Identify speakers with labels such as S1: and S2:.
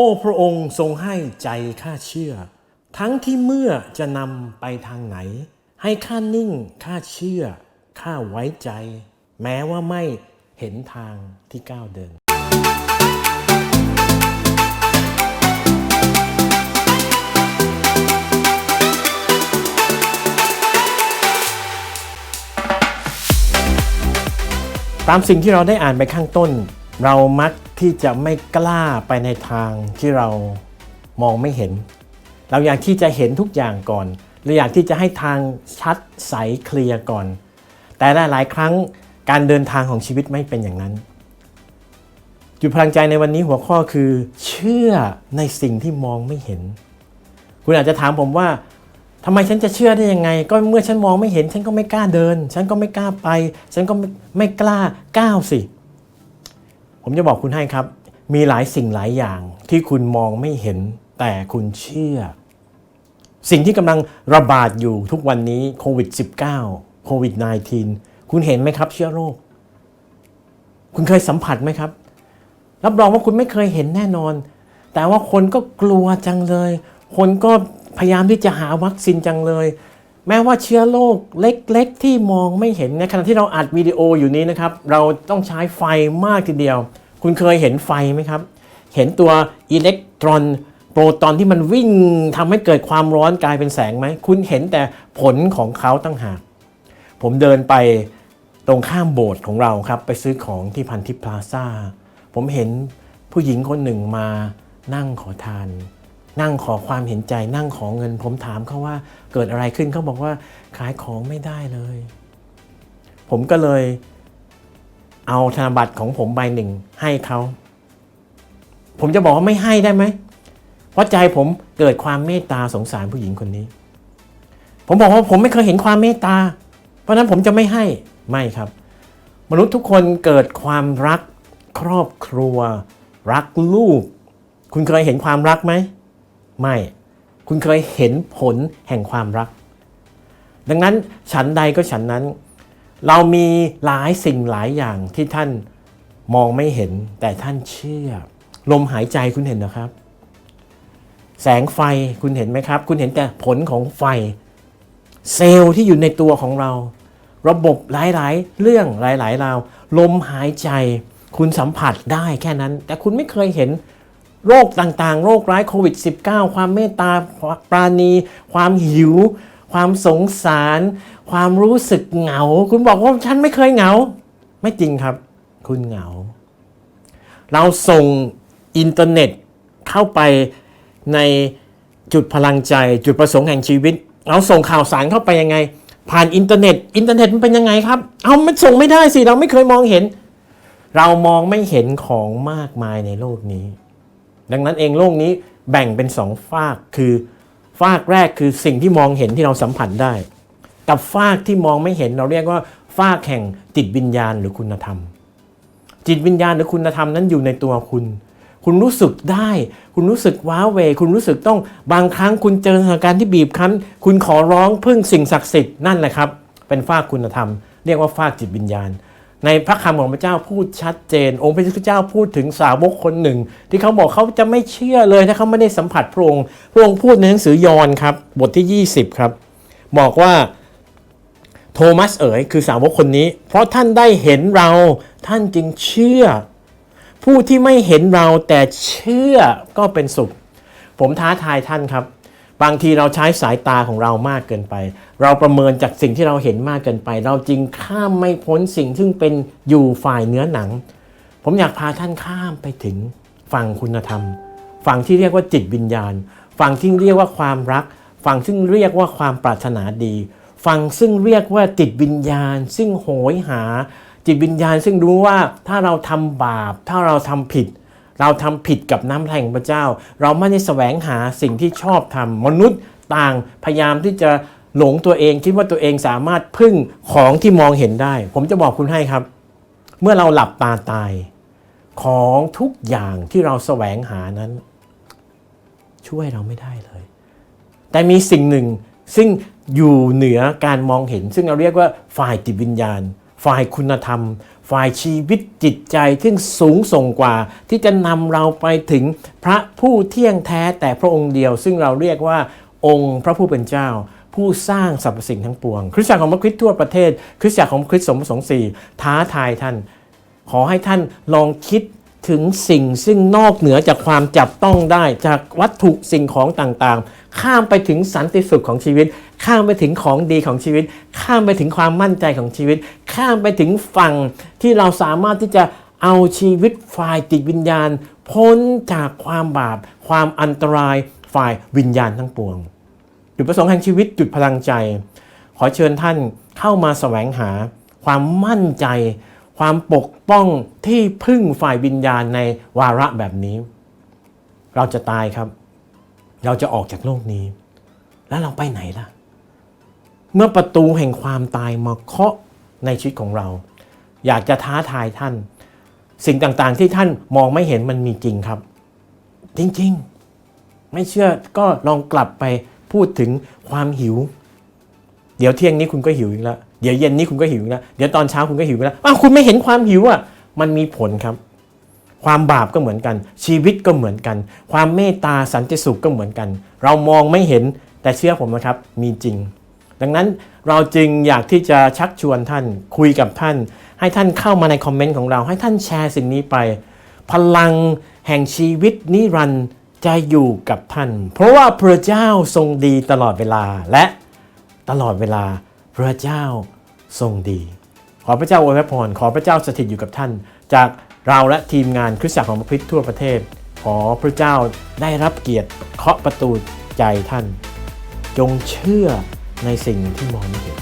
S1: อ้พระองค์ทรงให้ใจข้าเชื่อ ทั้งที่เมื่อจะนำไปทางไหน ให้ข้านิ่งข้าเชื่อข้าไว้ใจ แม้ว่าไม่เห็นทางที่ก้าวเดินตามสิ่งที่เราได้อ่านไปข้างต้น เรามักที่จะไม่กล้าไปในทางที่เรามองไม่เห็น เราอยากที่จะเห็นทุกอย่างก่อนเราอยากที่จะให้ทางชัดใสเคลียร์ก่อน แต่หลายๆ ครั้งการเดินทางของชีวิตไม่เป็นอย่างนั้น จุดพลังใจในวันนี้หัวข้อคือ เชื่อในสิ่งที่มองไม่เห็น คุณอาจจะถามผมว่าทำไมฉันจะเชื่อได้ยังไง ก็เมื่อฉันมองไม่เห็น ฉันก็ไม่กล้าเดิน ฉันก็ไม่กล้าไป ฉันก็ไม่ไม่กล้าก้าวสิ ผมจะบอกคุณให้ครับ มีหลายสิ่งหลายอย่างที่คุณมองไม่เห็นแต่คุณเชื่อ สิ่งที่กำลังระบาดอยู่ทุกวันนี้โควิด -19 โควิด -19 คุณเห็นไหมครับเชื้อโรค คุณเคยสัมผัสไหมครับ รับรองว่าคุณไม่เคยเห็นแน่นอน แต่ว่าคนก็กลัวจังเลย คนก็พยายามที่จะหาวัคซีนจังเลย แม้ว่าเชื้อโรคเล็ก ๆ ที่มองไม่เห็นในขณะที่เราอัดวิดีโออยู่นี้นะครับ เราต้องใช้ไฟมากทีเดียว คุณเคยเห็นไฟไหมครับ เห็นตัวอิเล็กตรอนโปรตอนที่มันวิ่งทำให้เกิดความร้อนกลายเป็นแสงไหม คุณเห็นแต่ผลของเขาตั้งหาก ผมเดินไปตรงข้ามโบสถ์ของเราครับ ไปซื้อของที่พันทิพย์พลาซ่า ผมเห็นผู้หญิงคนหนึ่งมานั่งขอทาน นั่งขอความเห็นใจนั่งขอเงิน ผมถามเขาว่าเกิดอะไรขึ้นเขาบอกว่าขายของไม่ได้เลย ผมก็เลยเอาธนบัตรของผมใบหนึ่งให้เขาผมจะบอกว่าไม่ให้ได้ไหมเพราะใจผมเกิดความเมตตาสงสารผู้หญิงคนนี้ ผมบอกว่าผมไม่เคยเห็นความเมตตา เพราะฉะนั้นผมจะไม่ให้ไม่ครับ มนุษย์ทุกคนเกิดความรักครอบครัว รักลูก คุณเคยเห็นความรักไหม ไม่ คุณเคยเห็นผลแห่งความรัก ดังนั้นฉันใดก็ฉันนั้น เรามีหลายสิ่งหลายอย่างที่ท่านมองไม่เห็นแต่ท่านเชื่อ ลมหายใจคุณเห็นนะครับ แสงไฟคุณเห็นไหมครับ คุณเห็นแต่ผลของไฟ เซลล์ที่อยู่ในตัวของเรา ระบบหลายๆ เรื่องหลายๆราวลมหายใจ คุณสัมผัสได้แค่นั้น แต่คุณไม่เคยเห็น โรคต่างๆ โรคร้ายโควิด -19 ความเมตตาปราณี ความหิว ความสงสาร ความรู้สึกเหงา คุณบอกว่าฉันไม่เคยเหงา ไม่จริงครับ คุณเหงา เราส่งอินเทอร์เน็ตเข้าไปในจุดพลังใจ จุดประสงค์แห่งชีวิต เราส่งข่าวสารเข้าไปยังไง ผ่านอินเทอร์เน็ต อินเทอร์เน็ตมันเป็นยังไงครับ เอามันส่งไม่ได้สิ เราไม่เคยมองเห็น เรามองไม่เห็นของมากมายในโลกนี้ ดังนั้นเองโลกนี้แบ่งเป็นสองฝากคือฝากแรกคือสิ่งที่มองเห็นที่เราสัมผัสได้ กับฝากที่มองไม่เห็นเราเรียกว่าฝากแห่งจิตวิญญาณหรือคุณธรรม จิตวิญญาณหรือคุณธรรมนั้นอยู่ในตัวคุณ คุณรู้สึกได้ คุณรู้สึกว้าเว คุณรู้สึกต้องบางครั้งคุณเจอสถานการณ์ที่บีบคั้น คุณขอร้องพึ่งสิ่งศักดิ์สิทธิ์นั่นแหละครับ เป็นฝากคุณธรรม เรียกว่าฝากจิตวิญญาณ ในพระคำของพระเจ้าพูดชัดเจน องค์พระเจ้าพูดถึงสาวกคนหนึ่ง ที่เขาบอกเขาจะไม่เชื่อเลยถ้าเขาไม่ได้สัมผัสพระองค์พระองค์พูดในหนังสือยอห์นครับบทที่ 20 ครับ บอกว่าโทมัสเอ๋ยคือสาวกคนนี้ เพราะท่านได้เห็นเราท่านจึงเชื่อ ผู้ที่ไม่เห็นเราแต่เชื่อก็เป็นสุข ผมท้าทายท่านครับ บางทีเราใช้สายตาของเรามากเกินไป เราประเมินจากสิ่งที่เราเห็นมากเกินไป เราจึงข้ามไม่พ้นสิ่งซึ่งเป็นอยู่ฝ่ายเนื้อหนัง ผมอยากพาท่านข้ามไปถึงฝั่งคุณธรรม ฝั่งที่เรียกว่าจิตวิญญาณ ฝั่งที่เรียกว่าความรัก ฝั่งซึ่งเรียกว่าความปรารถนาดี ฝั่งซึ่งเรียกว่าจิตวิญญาณ ซึ่งโหยหา จิตวิญญาณซึ่งรู้ว่าถ้าเราทำบาป ถ้าเราทำผิด เราทำผิดกับน้ำพระทัยของพระเจ้า เราไม่ได้แสวงหาสิ่งที่ชอบทำมนุษย์ต่างพยายามที่จะหลงตัวเองคิดว่าตัวเองสามารถพึ่งของที่มองเห็นได้ ผมจะบอกคุณให้ครับ เมื่อเราหลับตาตาย ของทุกอย่างที่เราแสวงหานั้น ช่วยเราไม่ได้เลย แต่มีสิ่งหนึ่งซึ่งอยู่เหนือการมองเห็น ซึ่งเราเรียกว่าฝ่ายจิตวิญญาณ ฝ่ายคุณธรรม ฝ่ายชีวิตจิตใจที่สูงส่งกว่า ที่จะนำเราไปถึงพระผู้เที่ยงแท้แต่พระองค์เดียว ซึ่งเราเรียกว่าองค์พระผู้เป็นเจ้า ผู้สร้างสรรพสิ่งทั้งปวง คริสตจักรของพระคริสต์ทั่วประเทศ คริสตจักรของคริสต์สมสงสี่ท้าทายท่าน ขอให้ท่านลองคิดถึงสิ่งซึ่งนอกเหนือจากความจับต้องได้จากวัตถุสิ่งของต่างๆ ข้ามไปถึงสันติสุขของชีวิต ข้ามไปถึงของดีของชีวิต ข้ามไปถึงความมั่นใจของชีวิต ข้ามไปถึงฝั่งที่เราสามารถที่จะเอาชีวิตฝ่ายจิตวิญญาณ พ้นจากความบาป ความอันตรายฝ่ายวิญญาณทั้งปวง จุดประสงค์แห่งชีวิตจุดพลังใจ ขอเชิญท่านเข้ามาแสวงหา ความมั่นใจ ความปกป้องที่พึ่งฝ่ายวิญญาณในวาระแบบนี้ เราจะตายครับ เราจะออกจากโลกนี้ แล้วเราไปไหนล่ะ เมื่อประตูแห่งความตายมาเคาะในชีวิตของเรา อยากจะท้าทายท่าน สิ่งต่างๆที่ท่านมองไม่เห็นมันมีจริงครับ จริงๆ ไม่เชื่อก็ลองกลับไปพูดถึงความหิว เดี๋ยวเที่ยงนี้คุณก็หิวอีกแล้วเดี๋ยวเย็นนี้คุณก็หิวอีกแล้วเดี๋ยวตอนเช้าคุณก็หิวอีกแล้วอ้าวคุณไม่เห็นความหิวอะมันมีผลครับ ความบาปก็เหมือนกัน ชีวิตก็เหมือนกัน ความเมตตาสันติสุขก็เหมือนกัน เรามองไม่เห็นแต่เชื่อผมนะครับ มีจริง ดังนั้นเราจึงอยากที่จะชักชวนท่านคุยกับท่าน ให้ท่านเข้ามาในคอมเมนต์ของเรา ให้ท่านแชร์สิ่งนี้ไป พลังแห่งชีวิตนิรันดร์จะอยู่กับท่าน เพราะว่าพระเจ้าทรงดีตลอดเวลาและตลอดเวลาพระเจ้าทรงดี ขอพระเจ้าอวยพรขอพระเจ้าสถิตอยู่กับท่าน จากเราและทีมงานคริสตจักรของพระคริสต์ทั่วประเทศ ขอพระเจ้าได้รับเกียรติเคาะประตูใจท่าน จงเชื่อ ในสิ่งที่มองไม่เห็น